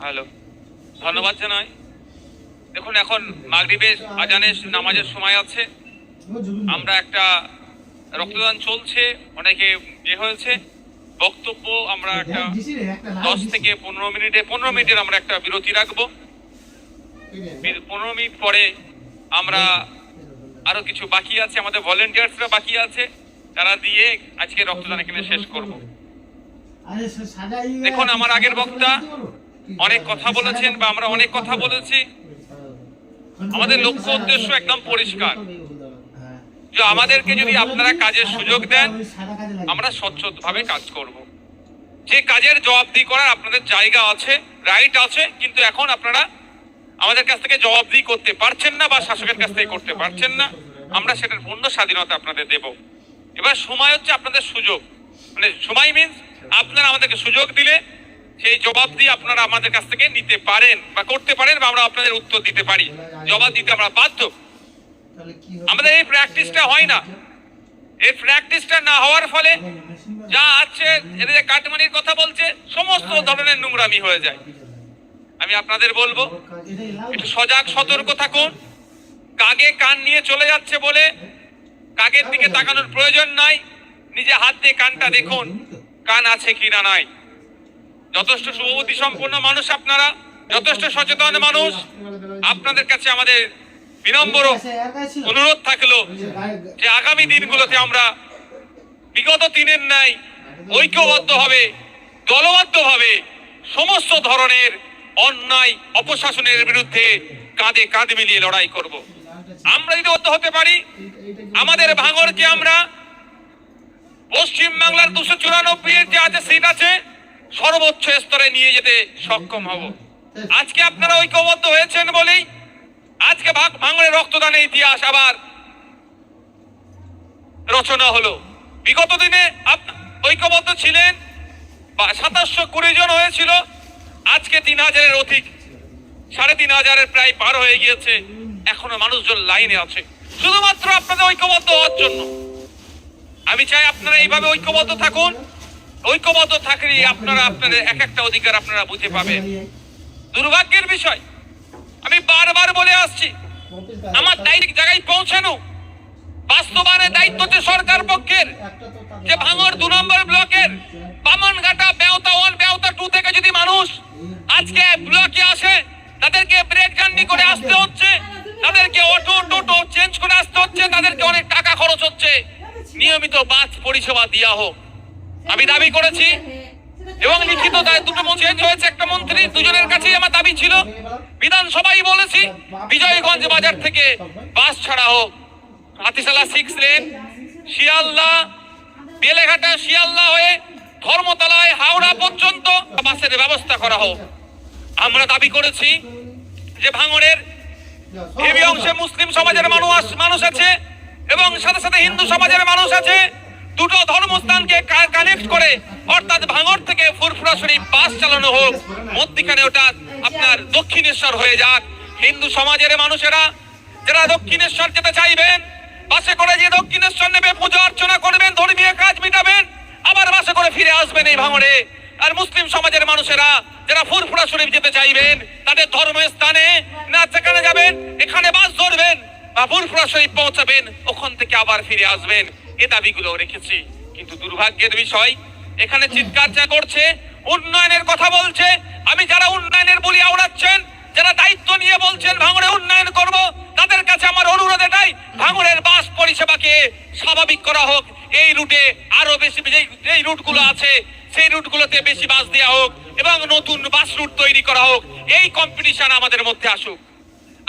Hello. ধন্যবাদ জানাই। দেখুন, এখন মাগরিবের আজানের নামাজের সময় আছে। আমরা একটা রক্তদান চলছে, অনেকে এ হয়েছে। বক্তব্য আমরা একটা দশ থেকে পনেরো মিনিটে, পনেরো মিনিটের আমরা একটা বিরতি রাখব। পনেরো মিনিট পরে আমরা আরও কিছু বাকি আছে, আমাদের ভলেন্টিয়ার্সরা বাকি আছে। তারা দিয়ে আজকে রক্তদান এখানে শেষ করব। দেখুন আমার আগের বক্তা অনেক কথা বলেছেন বা আমরা অনেক কথা বলেছি। আমাদের লক্ষ্য উদ্দেশ্য একদম পরিষ্কার। যে আমাদেরকে যদি আপনারা কাজের সুযোগ দেন আমরা স্বচ্ছভাবে কাজ করব। যে কাজের জবাবদি করার আপনাদের জায়গা আছে রাইট আছে কিন্তু এখন আপনারা আমাদের কাছ থেকে জবাবদি করতে পারছেন না বা শাসকের কাছ থেকে করতে পারছেন না আমরা সেটার পূর্ণ স্বাধীনতা আপনাদের দেব। এবার সময় হচ্ছে আপনাদের সুযোগ। মানে সময় মিন্স আপনারা আমাদেরকে সুযোগ দিলে সেই জবাব দিয়ে আপনারা আমাদের কাছ থেকে নিতে পারেন বা করতে পারেন বা আমরা আপনাদের উত্তর দিতে পারি। জবাব দিতে আমরা বাধ্য। আমাদের এই প্র্যাকটিসটা হয় না। এই প্র্যাকটিসটা না হওয়ার ফলে যা আছে, এদের কাটমানির কথা বলছে, সমস্ত ধরনের নোংরামি হয়ে যায়। আমি আপনাদের বলব, একটু সজাগ সতর্ক থাকুন। কাগে কান নিয়ে চলে যাচ্ছে বলে কাগের দিকে তাকানোর প্রয়োজন নাই। নিজে হাত দিয়ে কানটা দেখুন। কান আছে কি না নাই। যথেষ্ট শুভবুদ্ধি সম্পন্ন মানুষ আপনারা, যথেষ্ট সচেতন মানুষ। আপনাদের কাছে আমাদের বিনম্র অনুরোধ থাকল যে আগামী দিনগুলোতে আমরা বিগত দিনের ন্যায় ঐক্যবদ্ধভাবে দলবদ্ধভাবে সমস্ত ধরনের অন্যায় অপশাসনের বিরুদ্ধে কাঁধে কাঁধ মিলিয়ে লড়াই করব। আমরা যদি হতে পারি। আমাদের ভাঙরকে আমরা পশ্চিম বাংলার দুশো চুরানব্বই এর যে আছে সিট আছে, সর্বোচ্চ স্তরে নিয়ে যেতে সক্ষম হব। আজকে আপনারা ঐক্যবদ্ধ হয়েছেন বলেই আজকে ভাঙড়ের রক্তদানের ইতিহাস আবার রচনা হলো। বিগত দিনে ঐক্যবদ্ধ ছিলেন সাতাশশো কুড়ি জন হয়েছিল। আজকে তিন হাজারের অধিক, সাড়ে তিন হাজারের প্রায় পার হয়ে গিয়েছে। এখনও মানুষজন লাইনে আছে। শুধুমাত্র আপনাদের ঐক্যবদ্ধ হওয়ার জন্য। আমি চাই আপনারা এইভাবে ঐক্যবদ্ধ থাকুন। ঐক্যবদ্ধ থাকলে আপনারা আপনাদের এক একটা অধিকার আপনারা বুঝে পাবেন। দুর্ভাগ্যের বিষয়, আমি বারবার বলে আসছি, আমার দায়িত্ব জায়গায় পৌঁছানো। বাস্তবায়নের দায়িত্ব হচ্ছে সরকার পক্ষের, যে ভাঙর দু নম্বর ব্লকের বামনঘাটা বেওতা ওয়ান, বেওতা টু থেকে যদি মানুষ আজকে ব্লকে আসে, তাদেরকে ব্রেক জার্নি করে আসতে হচ্ছে। তাদেরকে অটো টোটো চেঞ্জ করে আসতে হচ্ছে। তাদেরকে অনেক টাকা খরচ হচ্ছে। নিয়মিত বাস পরিষেবা দেওয়া হোক। আমি দাবি করেছি এবং লিখিত দায় দুটো চেঞ্জ হয়েছে। একটা মন্ত্রী দুজনের কাছেই আমার দাবি ছিল। বিধানসভায় বলেছি, বিজয়গঞ্জ বাজার থেকে বাস ছাড়া হোক। হাতিশালা সিক্স লেন শিয়ালদা, বেলেঘাটা, শিয়ালদা হয়ে ধর্মতলায় হাওড়া পর্যন্ত বাসের ব্যবস্থা করা হোক। আমরা দাবি করেছি যে ভাঙড়ের হেবি অংশে মুসলিম সমাজের মানুষ মানুষ আছে। এবং সাথে সাথে হিন্দু সমাজের মানুষ আছে, দুটো ধর্মস্থানকে কানেক্ট করে, অর্থাৎ ভাঙড় থেকে ফুরফুরা শরীফ বাস চালানো হোক, মধ্যিখানে ওটা আপনার দক্ষিণেশ্বর হয়ে যাক। হিন্দু সমাজের মানুষেরা, যারা দক্ষিণেশ্বর যেতে চাইবেন, বাসে করে যে দক্ষিণেশ্বর নেবে, পূজা অর্চনা করবেন, ধর্মীয় কাজ মিটাবেন, আবার বাসে করে ফিরে আসবেন এই ভাঙড়ে। আর মুসলিম সমাজের মানুষেরা, যারা ফুরফুরা শরীফ যেতে চাইবেন, তাদের ধর্মস্থানে না সেখানে যাবেন বা শরীফ পৌঁছাবেন, ওখান থেকে আবার ফিরে আসবেন। এ দাবিগুলো রেখেছি। কিন্তু দুর্ভাগ্যের বিষয়, এখানে চিৎকার যা করছে, উন্নয়নের কথা বলছে। আমি যারা উন্নয়নের বলি আওড়াচ্ছেন, যারা দায়িত্ব নিয়ে বলছেন, ভাঙড়ে উন্নয়ন করব, তাদের কাছে আমার অনুরোধ এটাই, ভাঙড়ের বাস পরিষেবাকে স্বাভাবিক করা হোক। এই রুটে আরও বেশি, যেই রুটগুলো আছে, সেই রুটগুলোতে বেশি বাস দেওয়া হোক এবং নতুন বাস রুট তৈরি করা হোক। এই কম্পিটিশন আমাদের মধ্যে আসুক।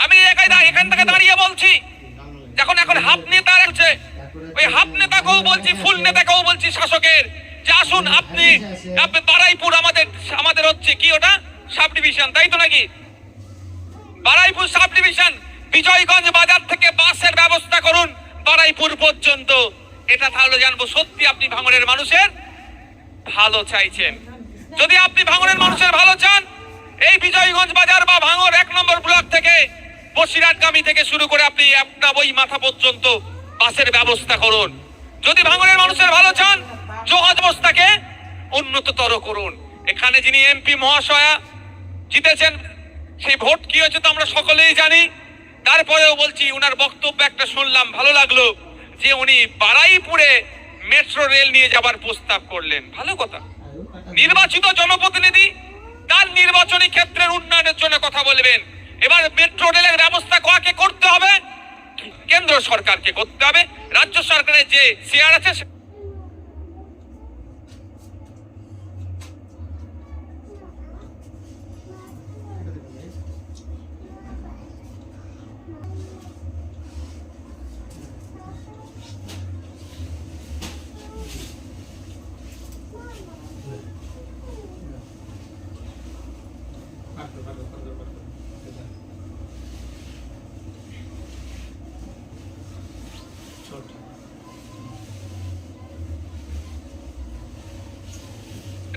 আমি একাই এখান থেকে দাঁড়িয়ে বলছি। যখন এখন হাফ নেতা আছে ওই হাফ নেতাকেও বলছি, ফুল নেতাকেও বলছি শাসকের। যে আসুন, আপনি বারাইপুর আমাদের আমাদের হচ্ছে কি ওটা? সাব ডিভিশন তাই তো নাকি? বারাইপুর সাব ডিভিশন বিজয়গঞ্জ বাজার থেকে বাসের ব্যবস্থা করুন, বারাইপুর পর্যন্ত। এটা তাহলে জানব, সত্যি আপনি ভাঙড়ের মানুষের ভালো চাইছেন। যদি আপনি ভাঙড়ের মানুষের ভালো চান, এই বিজয়গঞ্জ বাজার বা ভাঙড় এক নম্বর ব্লক থেকে বসিরহাটগামী থেকে শুরু করে আপনি একটা বই মাথা পর্যন্ত বাসের ব্যবস্থা করুন। যদি ভাঙনের মানুষের ভালো চান যোগাযোগ ব্যবস্থাকে উন্নততর করুন। এখানে যিনি এমপি মহাশয়া জিতেছেন, সেই ভোট কি হয়েছে তো আমরা সকলেই জানি। তারপরেও বলছি, উনার বক্তব্য একটা শুনলাম, ভালো লাগল যে উনি বারাইপুরে মেট্রো রেল নিয়ে যাবার প্রস্তাব করলেন। ভালো কথা। নির্বাচিত জনপ্রতিনিধি তার নির্বাচনী ক্ষেত্রের উন্নয়নের জন্য কথা বলবেন। এবার মেট্রো রেলের ব্যবস্থা কাকে করতে হবে? কেন্দ্র সরকারকে করতে হবে। রাজ্য সরকারের যে শেয়ার আছে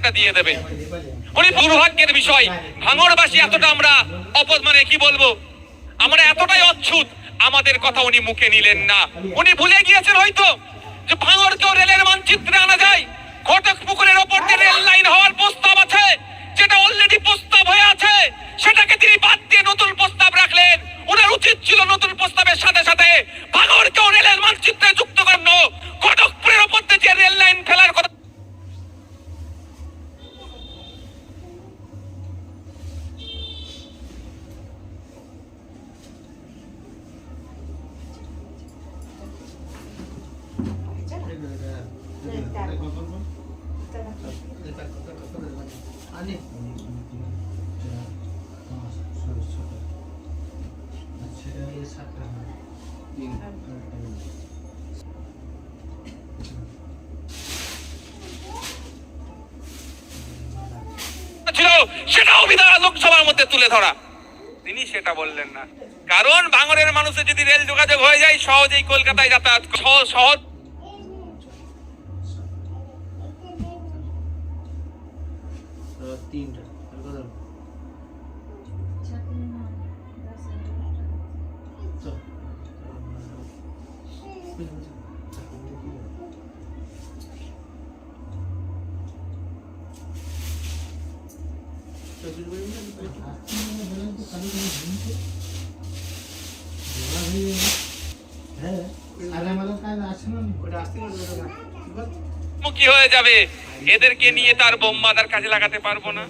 এটা দিয়ে দেবে। উনি দুর্ভাগ্যের বিষয়, ভাঙড়বাসী এতটা আমরা অপদ মানে কি বলব? আমরা এতটাই অচ্ছুত, আমাদের কথা উনি মুখে নিলেন না। উনি ভুলে গিয়েছেন হয়তো যে ভাঙড়কেও রেলের মানচিত্রে আনা যায়। ঘটক পুকুরের ওপর দিয়ে রেল লাইন হওয়ার প্রস্তাব আছে, যেটা অলরেডি প্রস্তাব হয়ে আছে। সেটাকে তিনি বাদ দিয়ে নতুন প্রস্তাব রাখলেন। ওনার উচিত ছিল নতুন প্রস্তাবের সাথে সাথে ভাঙড়কেও রেলের মানচিত্রে যুক্ত করানো। সেটাও বিধান লোকসভার মধ্যে তুলে ধরা। তিনি সেটা বললেন না। কারণ ভাঙরের মানুষের যদি রেল যোগাযোগ হয়ে যায়, সহজেই কলকাতায় যাতায়াত সহ- সহজ তিনটা ওটা আসতে মুখী হয়ে যাবে? এদেরকে নিয়ে তার বোম্বাদার কাজে লাগাতে পারব না।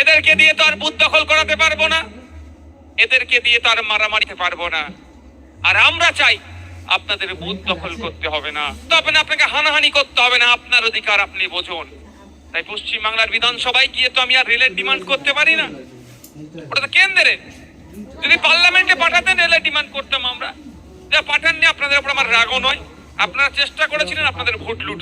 এদেরকে দিয়ে তো আর বুথ দখল করাতে পারব না। এদেরকে দিয়ে তো আর মারামারিতে পারব না। আর আমরা চাই আপনাদের বুথ দখল করতে হবে না। তবে আপনাকে হানাহানি করতে হবে না, আপনার অধিকার আপনি বোঝুন। তাই পশ্চিম বাংলার বিধানসভায় গিয়ে তো আমি আর রেলের ডিমান্ড করতে পারি না। ওটা তো কেন্দ্রে যদি পার্লামেন্টে পাঠাতেন, রেলের ডিমান্ড করতাম আমরা। যা পাঠাননি, আপনাদের উপর আমার রাগও নয়। আপনারা চেষ্টা করেছিলেন, আপনাদের ভোট লুট